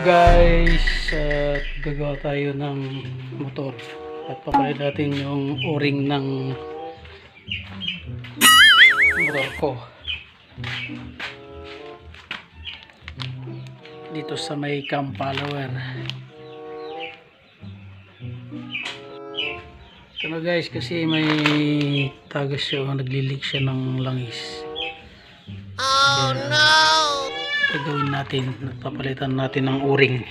guys at gagawa tayo ng motor. At papalit natin yung o-ring ng motor ko. Dito sa may cam follower ito na guys kasi may tagas siya naglilik siya ng langis. Oh no gagawin natin. Nagpapalitan natin ng o-ring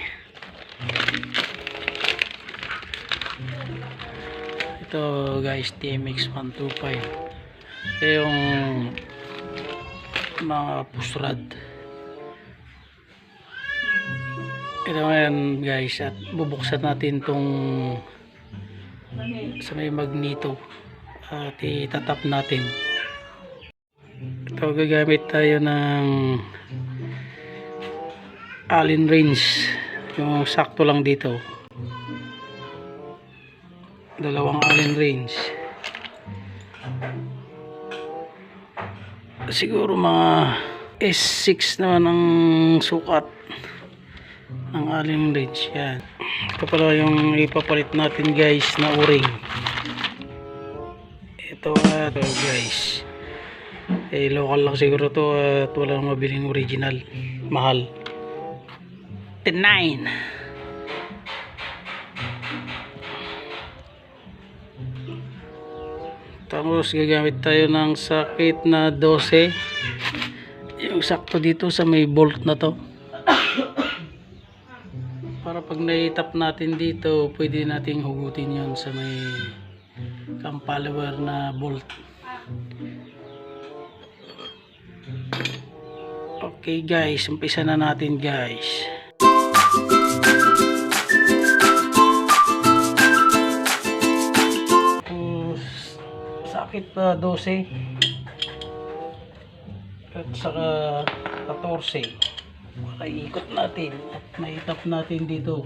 ito guys TMX 125 ito yung mga pusrad. Ito ngayon guys at bubuksan natin tong sa may magneto at itatap natin. Ito gagamit tayo ng allen range yung sakto lang dito. Dalawang allen range siguro mga S6 naman ang sukat ng allen range yan. Ito pala yung ipapalit natin guys na o-ring. Ito nga to guys. Eh local lang siguro to at walang mabiling original. Mahal 9 tapos gagamit tayo ng sakit na 12 yung sakto dito sa may bolt na to. Para pag naitap natin dito pwede nating hugutin yon sa may cam na bolt. Okay guys. Umpisa na natin guys sakit na 12 at saka 14 para ikot natin. At naitap natin dito.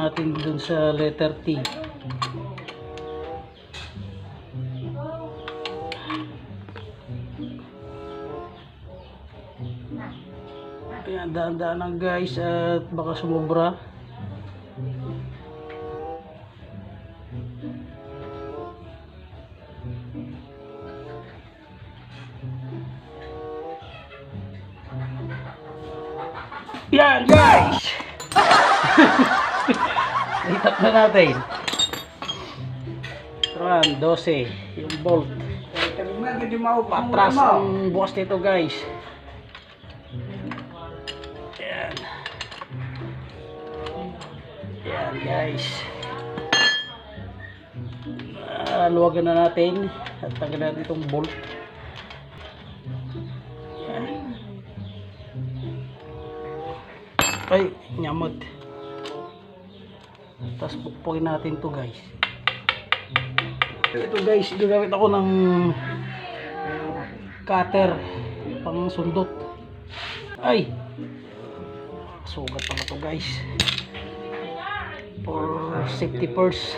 Natin dun sa letter T Ayan, daan-daan lang guys at baka sumobra. Yan guys! Itap na natin. Ayan, 12. Yung bolt. Patras ang bukas nito guys. Yan guys. Ah, luwagan na natin at tanggalin natin itong bolt. Ay, nyamot. Tapos pukpukin natin to guys. Ito guys, gagamit ako ng cutter pang sundot. Ay! Sugat pala to guys. For safety first.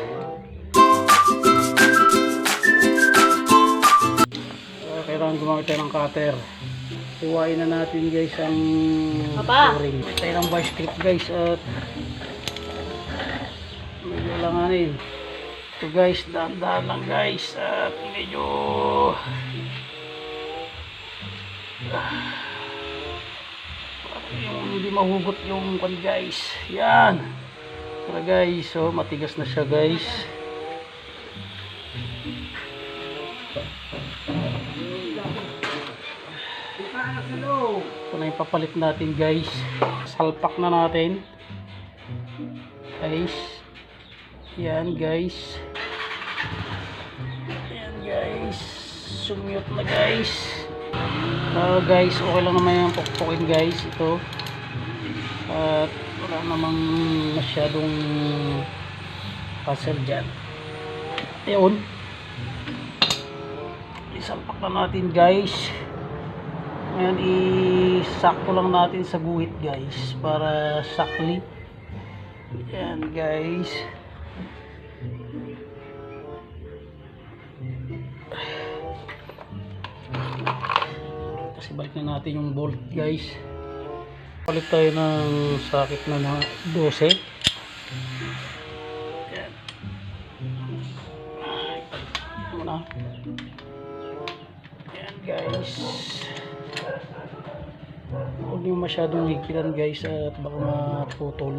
Uh, kailangan gumamit tayo ng cutter. Iwain na natin guys ang Papa! o-ring. Tayo ng vice grip guys at medyo langanin. Ito guys, dahan-dahan lang guys at medyo yung hindi mahugot yung kwan guys yan tara guys. So matigas na siya guys. Ito na yung papalit natin guys. Salpak na natin. Guys. Yan guys. Yan guys. Sumute na guys. Ah, guys, okay lang naman yung pukpukin guys. Ito. At wala namang masyadong hassle dyan. Ayun. Isampak na natin guys. Ngayon, isakto lang natin sa guhit guys para sakli. Yan guys. Kasi balik na natin yung bolt guys. Palit tayo ng sakit na mga 12. Yan. Muna. Yan guys. Huwag niyo masyadong higpitan guys at baka maputol.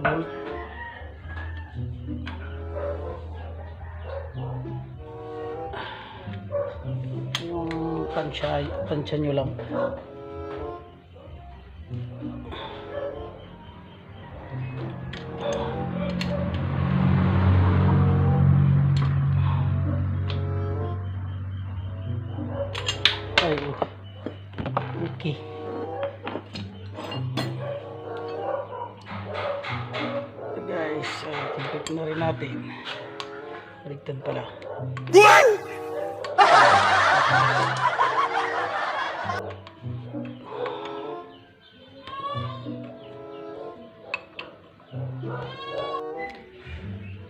Bolt. Yung tansya, tansya nyo lang. Uh, complete na rin natin. Baligtad pala.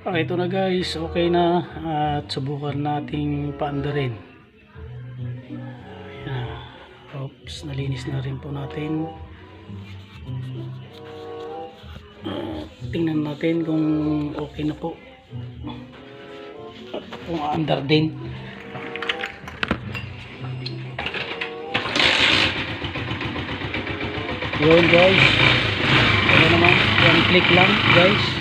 Okay, ito na guys. Okay na. At subukan nating paandarin. Ayan. Oops, nalinis na rin po natin. Tingnan natin kung okay na po. Kung andar din. Yun guys. Ano naman, one click lang guys.